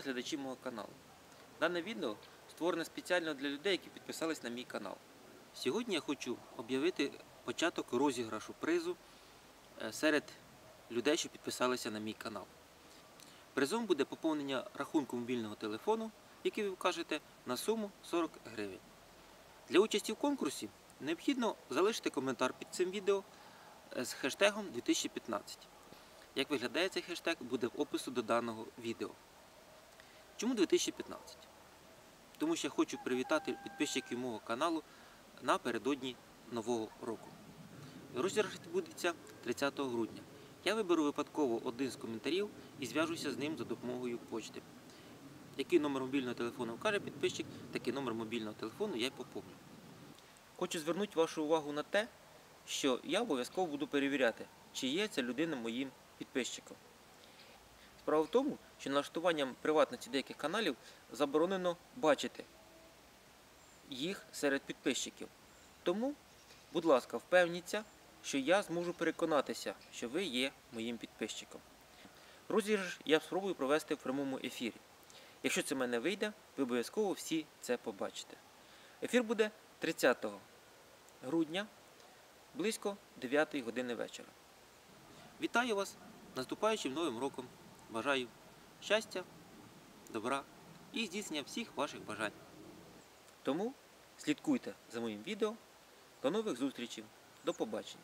глядачі мого каналу. Дане відео створене спеціально для людей, які підписались на мій канал. Сьогодні я хочу об'явити початок розіграшу призу е, серед людей, що підписалися на мій канал. Призом буде поповнення рахунку мобільного телефону, який ви вкажете, на суму 40 гривень. Для участі в конкурсі необхідно залишити коментар під цим відео е, з хештегом 2015. Як виглядає цей хештег, буде в опису до даного відео. Чому 2015? Тому що я хочу привітати підписчиків мого каналу напередодні Нового року. Розіграш відбудеться 30 грудня. Я виберу випадково один з коментарів і зв'яжуся з ним за допомогою почти. Який номер мобільного телефону вкаже підписчик, такий номер мобільного телефону я й поповню. Хочу звернути вашу увагу на те, що я обов'язково буду перевіряти, чи є ця людина моїм підписчиком. Справа в тому, що налаштуванням приватності деяких каналів заборонено бачити їх серед підписчиків. Тому, будь ласка, впевніться, що я зможу переконатися, що ви є моїм підписчиком. Розіграш я спробую провести в прямому ефірі. Якщо це в мене вийде, ви обов'язково всі це побачите. Ефір буде 30 грудня близько 9 години вечора. Вітаю вас наступаючим новим роком. Бажаю щастя, добра і здійснення всіх ваших бажань. Тому слідкуйте за моїм відео. До нових зустрічей. До побачення.